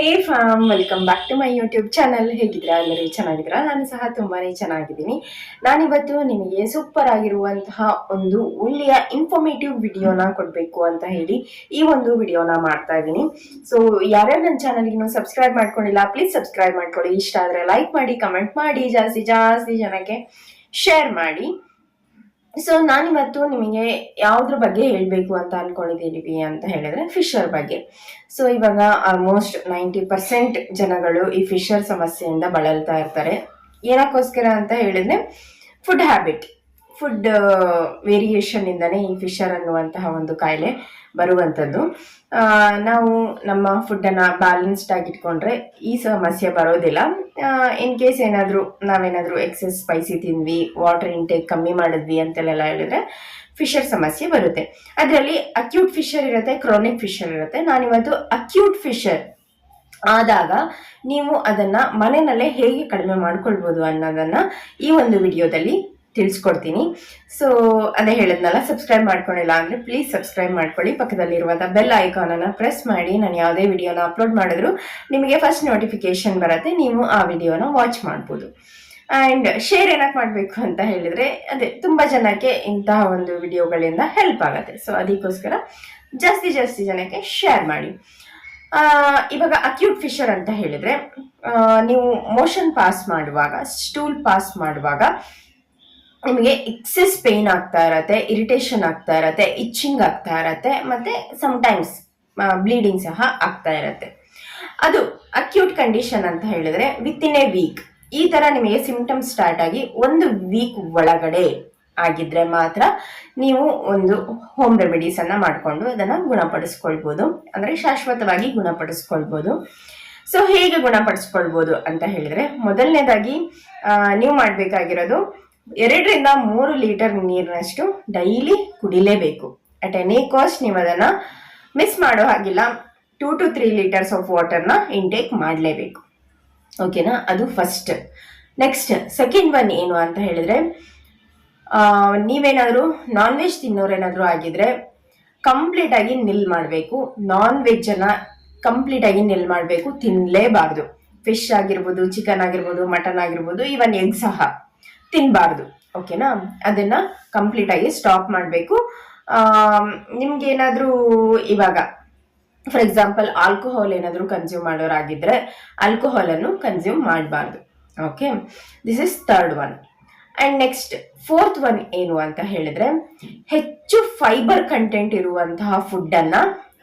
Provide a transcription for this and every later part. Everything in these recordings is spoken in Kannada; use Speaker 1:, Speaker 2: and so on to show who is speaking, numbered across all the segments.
Speaker 1: Hey fam welcome back to my YouTube channel. ಹೇಗಿದ್ದೀರಾ? ಎಲ್ಲರೂ ಚೆನ್ನಾಗಿದ್ದೀರಾ? ನಾನು ಸಹ ತುಂಬಾನೇ ಚೆನ್ನಾಗಿದ್ದೀನಿ. ನಾನಿವತ್ತು ನಿಮಗೆ ಸೂಪರ್ ಆಗಿರುವಂತಹ ಒಂದು ಒಳ್ಳೆಯ ಇನ್ಫಾರ್ಮೇಟಿವ್ ವಿಡಿಯೋನ ಕೊಡಬೇಕು ಅಂತ ಹೇಳಿ ಈ ಒಂದು ವಿಡಿಯೋನ ಮಾಡ್ತಾ ಇದ್ದೀನಿ. ಸೊ ಯಾರ್ಯಾರು ನನ್ನ ಚಾನಲ್ಗಿನ್ನೂ ಸಬ್ಸ್ಕ್ರೈಬ್ ಮಾಡ್ಕೊಂಡಿಲ್ಲ ಪ್ಲೀಸ್ ಸಬ್ಸ್ಕ್ರೈಬ್ ಮಾಡ್ಕೊಳ್ಳಿ. ಇಷ್ಟ ಆದರೆ ಲೈಕ್ ಮಾಡಿ ಕಮೆಂಟ್ ಮಾಡಿ. ಜಾಸ್ತಿ ಜಾಸ್ತಿ ಜನಕ್ಕೆ ಶೇರ್ ಮಾಡಿ. ಸೊ ನಾನಿವತ್ತು ನಿಮಗೆ ಯಾವುದ್ರ ಬಗ್ಗೆ ಹೇಳಬೇಕು ಅಂತ ಅನ್ಕೊಂಡಿದ್ದೀವಿ ಅಂತ ಹೇಳಿದ್ರೆ ಫಿಶರ್ ಬಗ್ಗೆ. ಸೊ ಇವಾಗ ಆಲ್ಮೋಸ್ಟ್ ನೈಂಟಿ ಪರ್ಸೆಂಟ್ ಜನಗಳು ಈ ಫಿಶರ್ ಸಮಸ್ಯೆಯಿಂದ ಬಳಲ್ತಾ ಇರ್ತಾರೆ. ಏನಕ್ಕೋಸ್ಕರ ಅಂತ ಹೇಳಿದ್ರೆ ಫುಡ್ ಹ್ಯಾಬಿಟ್ ಫುಡ್ ವೇರಿಯೇಷನ್ ಇಂದನೇ ಈ ಫಿಶರ್ ಅನ್ನುವಂತಹ ಒಂದು ಕಾಯಿಲೆ ಬರುವಂಥದ್ದು. ನಾವು ನಮ್ಮ ಫುಡ್ಡನ್ನು ಬ್ಯಾಲೆನ್ಸ್ಡ್ ಆಗಿ ಇಟ್ಕೊಂಡ್ರೆ ಈ ಸಮಸ್ಯೆ ಬರೋದಿಲ್ಲ. ಇನ್ ಕೇಸ್ ಏನಾದರೂ ನಾವೇನಾದರೂ ಎಕ್ಸೆಸ್ ಸ್ಪೈಸಿ ತಿಂದ್ವಿ ವಾಟರ್ ಇಂಟೇಕ್ ಕಮ್ಮಿ ಮಾಡಿದ್ವಿ ಅಂತೆಲ್ಲ ಹೇಳಿದ್ರೆ ಫಿಶರ್ ಸಮಸ್ಯೆ ಬರುತ್ತೆ. ಅದರಲ್ಲಿ ಅಕ್ಯೂಟ್ ಫಿಶರ್ ಇರುತ್ತೆ ಕ್ರಾನಿಕ್ ಫಿಶರ್ ಇರುತ್ತೆ. ನಾನಿವತ್ತು ಅಕ್ಯೂಟ್ ಫಿಶರ್ ಆದಾಗ ನೀವು ಅದನ್ನ ಮನೆಯಲ್ಲೇ ಹೇಗೆ ಕಡಿಮೆ ಮಾಡ್ಕೊಳ್ಬೋದು ಅನ್ನೋದನ್ನ ಈ ಒಂದು ವಿಡಿಯೋದಲ್ಲಿ ತಿಳಿಸ್ಕೊಡ್ತೀನಿ. ಸೊ ಅದೇ ಹೇಳಿದ್ನಲ್ಲ ಸಬ್ಸ್ಕ್ರೈಬ್ ಮಾಡ್ಕೊಂಡಿಲ್ಲ ಅಂದರೆ ಪ್ಲೀಸ್ ಸಬ್ಸ್ಕ್ರೈಬ್ ಮಾಡ್ಕೊಳ್ಳಿ. ಪಕ್ಕದಲ್ಲಿರುವಂಥ ಬೆಲ್ ಐಕಾನನ್ನು ಪ್ರೆಸ್ ಮಾಡಿ. ನಾನು ಯಾವುದೇ ವಿಡಿಯೋನ ಅಪ್ಲೋಡ್ ಮಾಡಿದ್ರು ನಿಮಗೆ ಫಸ್ಟ್ ನೋಟಿಫಿಕೇಶನ್ ಬರುತ್ತೆ. ನೀವು ಆ ವಿಡಿಯೋನ ವಾಚ್ ಮಾಡ್ಬೋದು. ಆ್ಯಂಡ್ ಶೇರ್ ಏನಕ್ಕೆ ಮಾಡಬೇಕು ಅಂತ ಹೇಳಿದರೆ, ಅದೇ ತುಂಬ ಜನಕ್ಕೆ ಇಂತಹ ಒಂದು ವಿಡಿಯೋಗಳಿಂದ ಹೆಲ್ಪ್ ಆಗುತ್ತೆ. ಸೊ ಅದಕ್ಕೋಸ್ಕರ ಜಾಸ್ತಿ ಜಾಸ್ತಿ ಜನಕ್ಕೆ ಶೇರ್ ಮಾಡಿ. ಇವಾಗ ಅಕ್ಯೂಟ್ ಫಿಶರ್ ಅಂತ ಹೇಳಿದರೆ ನೀವು ಮೋಷನ್ ಪಾಸ್ ಮಾಡುವಾಗ ಸ್ಟೂಲ್ ಪಾಸ್ ಮಾಡುವಾಗ ನಿಮಗೆ ಎಕ್ಸೆಸ್ ಪೇನ್ ಆಗ್ತಾ ಇರತ್ತೆ ಇರಿಟೇಷನ್ ಆಗ್ತಾ ಇರತ್ತೆ ಇಚ್ಚಿಂಗ್ ಆಗ್ತಾ ಇರತ್ತೆ, ಮತ್ತೆ ಸಮಟೈಮ್ಸ್ ಬ್ಲೀಡಿಂಗ್ ಸಹ ಆಗ್ತಾ ಇರತ್ತೆ. ಅದು ಅಕ್ಯೂಟ್ ಕಂಡೀಷನ್ ಅಂತ ಹೇಳಿದ್ರೆ ವಿತ್ ಇನ್ ಎ ವೀಕ್ ಈ ತರ ನಿಮಗೆ ಸಿಂಪ್ಟಮ್ಸ್ ಸ್ಟಾರ್ಟ್ ಆಗಿ ಒಂದು ವೀಕ್ ಒಳಗಡೆ ಆಗಿದ್ರೆ ಮಾತ್ರ ನೀವು ಒಂದು ಹೋಮ್ ರೆಮಿಡೀಸ್ ಅನ್ನ ಮಾಡಿಕೊಂಡು ಅದನ್ನ ಗುಣಪಡಿಸ್ಕೊಳ್ಬೋದು. ಅಂದ್ರೆ ಶಾಶ್ವತವಾಗಿ ಗುಣಪಡಿಸ್ಕೊಳ್ಬೋದು. ಸೊ ಹೇಗೆ ಗುಣಪಡಿಸ್ಕೊಳ್ಬೋದು ಅಂತ ಹೇಳಿದ್ರೆ, ಮೊದಲನೇದಾಗಿ ನೀವು ಮಾಡಬೇಕಾಗಿರೋದು ಎರಡರಿಂದ ಮೂರು ಲೀಟರ್ ನೀರಿನಷ್ಟು ಡೈಲಿ ಕುಡಿಲೇಬೇಕು. ಅಟ್ ಎನಿ ಕಾಸ್ಟ್ ನೀವು ಅದನ್ನು ಮಿಸ್ ಮಾಡೋ ಹಾಗಿಲ್ಲ. Two to three litres of ವಾಟರ್ನ intake ಮಾಡಲೇಬೇಕು. ಓಕೆನಾ ಅದು ಫಸ್ಟ್ ನೆಕ್ಸ್ಟ್ ಸೆಕೆಂಡ್ ಒನ್ ಏನು ಅಂತ ಹೇಳಿದ್ರೆ ನೀವೇನಾದರೂ ನಾನ್ ವೆಜ್ ತಿನ್ನೋರೇನಾದರೂ ಆಗಿದ್ರೆ ಕಂಪ್ಲೀಟ್ ಆಗಿ ನಿಲ್ ಮಾಡಬೇಕು. ನಾನ್ ವೆಜ್ಜನ್ನು ಕಂಪ್ಲೀಟಾಗಿ ನಿಲ್ ಮಾಡಬೇಕು ತಿನ್ನಲೇಬಾರ್ದು ಫಿಶ್ ಆಗಿರ್ಬೋದು ಚಿಕನ್ ಆಗಿರ್ಬೋದು ಮಟನ್ ಆಗಿರ್ಬೋದು ಈವನ್ ಎಗ್ ಸಹ. ತಿನ್ನಬಾರ್ದು ಓಕೆನಾ ಅದನ್ನ ಕಂಪ್ಲೀಟ್ ಆಗಿ ಸ್ಟಾಪ್ ಮಾಡಬೇಕು. ನಿಮ್ಗೆ ಏನಾದರೂ ಇವಾಗ ಫಾರ್ ಎಕ್ಸಾಂಪಲ್ ಆಲ್ಕೋಹಾಲ್ ಏನಾದರೂ ಕನ್ಸ್ಯೂಮ್ ಮಾಡೋರಾಗಿದ್ರೆ ಆಲ್ಕೋಹಾಲ್ ಅನ್ನು ಕನ್ಸ್ಯೂಮ್ ಮಾಡಬಾರ್ದು okay this is third one and next fourth one ಏನು ಅಂತ ಹೇಳಿದ್ರೆ, ಹೆಚ್ಚು ಫೈಬರ್ ಕಂಟೆಂಟ್ ಇರುವಂತಹ ಫುಡ್ ಅನ್ನ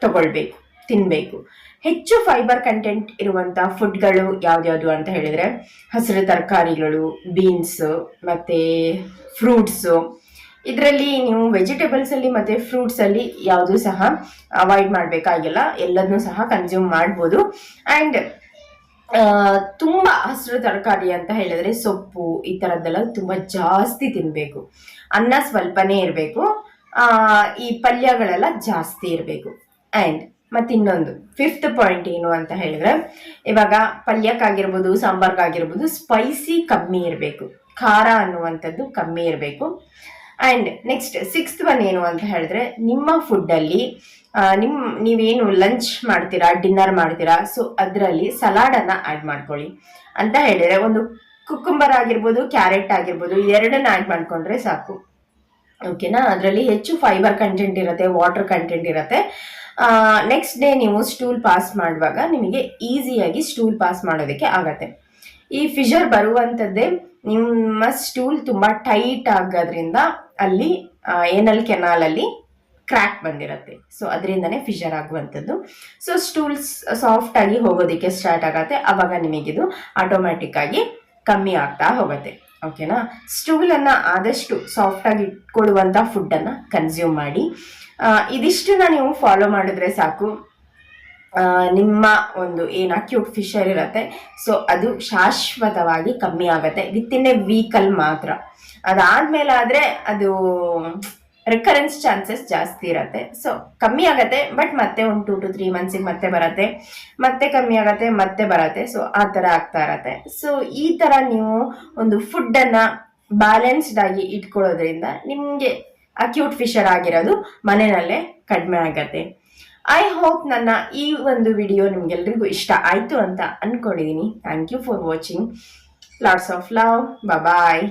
Speaker 1: ತಗೊಳ್ಬೇಕು, ತಿನ್ಬೇಕು. ಹೆಚ್ಚು ಫೈಬರ್ ಕಂಟೆಂಟ್ ಇರುವಂತಹ ಫುಡ್ಗಳು ಯಾವ್ದ್ಯಾವ್ದು ಅಂತ ಹೇಳಿದ್ರೆ ಹಸಿರು ತರಕಾರಿಗಳು ಬೀನ್ಸ್ ಮತ್ತೆ ಫ್ರೂಟ್ಸು ಇದರಲ್ಲಿ ನೀವು ವೆಜಿಟೇಬಲ್ಸ್ ಅಲ್ಲಿ ಮತ್ತೆ ಫ್ರೂಟ್ಸ್ ಅಲ್ಲಿ ಯಾವುದು ಸಹ ಅವಾಯ್ಡ್ ಮಾಡಬೇಕಾಗಿಲ್ಲ. ಎಲ್ಲದನ್ನೂ ಸಹ ಕನ್ಸ್ಯೂಮ್ ಮಾಡ್ಬೋದು. ಅಂಡ್ ತುಂಬಾ ಹಸಿರು ತರಕಾರಿ ಅಂತ ಹೇಳಿದ್ರೆ ಸೊಪ್ಪು ಈ ತರದ್ದೆಲ್ಲ ತುಂಬಾ ಜಾಸ್ತಿ ತಿನ್ಬೇಕು. ಅನ್ನ ಸ್ವಲ್ಪನೇ ಇರಬೇಕು. ಈ ಪಲ್ಯಗಳೆಲ್ಲ ಜಾಸ್ತಿ ಇರಬೇಕು. ಅಂಡ್ ಮತ್ತೆ ಇನ್ನೊಂದು ಫಿಫ್ತ್ ಪಾಯಿಂಟ್ ಏನು ಅಂತ ಹೇಳಿದ್ರೆ, ಇವಾಗ ಪಲ್ಯಕ್ಕಾಗಿರ್ಬೋದು, ಸಾಂಬಾರ್ಗಾಗಿರ್ಬೋದು ಸ್ಪೈಸಿ ಕಮ್ಮಿ ಇರಬೇಕು. ಖಾರ ಅನ್ನುವಂಥದ್ದು ಕಮ್ಮಿ ಇರಬೇಕು. ಆ್ಯಂಡ್ ನೆಕ್ಸ್ಟ್ ಸಿಕ್ಸ್ತ್ ಒನ್ ಏನು ಅಂತ ಹೇಳಿದ್ರೆ, ನಿಮ್ಮ ಫುಡ್ಡಲ್ಲಿ ನಿಮ್, ನೀವೇನು ಲಂಚ್ ಮಾಡ್ತೀರಾ ಡಿನ್ನರ್ ಮಾಡ್ತೀರಾ ಸೊ ಅದರಲ್ಲಿ ಸಲಾಡನ್ನು ಆ್ಯಡ್ ಮಾಡ್ಕೊಳ್ಳಿ. ಅಂತ ಹೇಳಿದರೆ, ಒಂದು ಕುಕ್ಕುಂಬರ್ ಆಗಿರ್ಬೋದು ಕ್ಯಾರೆಟ್ ಆಗಿರ್ಬೋದು, ಎರಡನ್ನ ಆ್ಯಡ್ ಮಾಡ್ಕೊಂಡ್ರೆ ಸಾಕು. ಓಕೆನಾ ಅದರಲ್ಲಿ ಹೆಚ್ಚು ಫೈಬರ್ ಕಂಟೆಂಟ್ ಇರುತ್ತೆ ವಾಟರ್ ಕಂಟೆಂಟ್ ಇರುತ್ತೆ. ನೆಕ್ಸ್ಟ್ ಡೇ ನೀವು ಸ್ಟೂಲ್ ಪಾಸ್ ಮಾಡುವಾಗ ನಿಮಗೆ ಈಸಿಯಾಗಿ ಸ್ಟೂಲ್ ಪಾಸ್ ಮಾಡೋದಕ್ಕೆ ಆಗತ್ತೆ. ಈ ಫಿಶರ್ ಬರುವಂಥದ್ದೇ ನಿಮ್ಮ ಸ್ಟೂಲ್ ತುಂಬ ಟೈಟ್ ಆಗೋದ್ರಿಂದ ಅಲ್ಲಿ ಏನಲ್ ಕೆನಾಲ್ ಅಲ್ಲಿ ಕ್ರ್ಯಾಕ್ ಬಂದಿರುತ್ತೆ. ಸೊ ಅದರಿಂದನೇ ಫಿಷರ್ ಆಗುವಂಥದ್ದು. ಸೊ ಸ್ಟೂಲ್ಸ್ ಸಾಫ್ಟ್ ಆಗಿ ಹೋಗೋದಕ್ಕೆ ಸ್ಟಾರ್ಟ್ ಆಗತ್ತೆ. ಅವಾಗ ನಿಮಗಿದು ಆಟೋಮ್ಯಾಟಿಕ್ ಆಗಿ ಕಮ್ಮಿ ಆಗ್ತಾ ಹೋಗುತ್ತೆ. ಓಕೆನಾ ಸ್ಟೂಲನ್ನು ಆದಷ್ಟು ಸಾಫ್ಟಾಗಿ ಇಟ್ಕೊಳ್ಳುವಂಥ ಫುಡ್ಡನ್ನು ಕನ್ಸ್ಯೂಮ್ ಮಾಡಿ. ಇದಿಷ್ಟನ್ನು ನೀವು ಫಾಲೋ ಮಾಡಿದ್ರೆ ಸಾಕು. ನಿಮ್ಮ ಒಂದು ಏನು ಅಕ್ಯೂಟ್ ಫಿಶರ್ ಇರುತ್ತೆ ಸೊ ಅದು ಶಾಶ್ವತವಾಗಿ ಕಮ್ಮಿ ಆಗುತ್ತೆ. ವಿತ್ ಇನ್ ಎ ವೀಕಲ್ಲಿ ಮಾತ್ರ. ಅದಾದಮೇಲೆ ಆದ್ರೆ ಅದು ರಿಕರೆನ್ಸ್ ಚಾನ್ಸಸ್ ಜಾಸ್ತಿ ಇರುತ್ತೆ. ಸೊ ಕಮ್ಮಿ ಆಗತ್ತೆ ಬಟ್ ಮತ್ತೆ ಒಂದು ಟೂ ಟು ತ್ರೀ ಮಂತ್ಸಿಗೆ ಮತ್ತೆ ಬರತ್ತೆ. ಮತ್ತೆ ಕಮ್ಮಿ ಆಗತ್ತೆ, ಮತ್ತೆ ಬರತ್ತೆ. ಸೊ ಆ ಥರ ಆಗ್ತಾ ಇರತ್ತೆ. ಸೊ ಈ ಥರ ನೀವು ಒಂದು ಫುಡ್ಡನ್ನು ಬ್ಯಾಲೆನ್ಸ್ಡ್ ಆಗಿ ಇಟ್ಕೊಳ್ಳೋದ್ರಿಂದ ನಿಮಗೆ ಅಕ್ಯೂಟ್ ಫಿಶರ್ ಆಗಿರೋದು ಮನೆಯಲ್ಲೇ ಕಡಿಮೆ ಆಗತ್ತೆ. ಐ ಹೋಪ್ ನನ್ನ ಈ ಒಂದು ವಿಡಿಯೋ ನಿಮ್ಗೆಲ್ರಿಗೂ ಇಷ್ಟ ಆಯಿತು ಅಂತ ಅಂದ್ಕೊಂಡಿದ್ದೀನಿ thank you for watching lots of love bye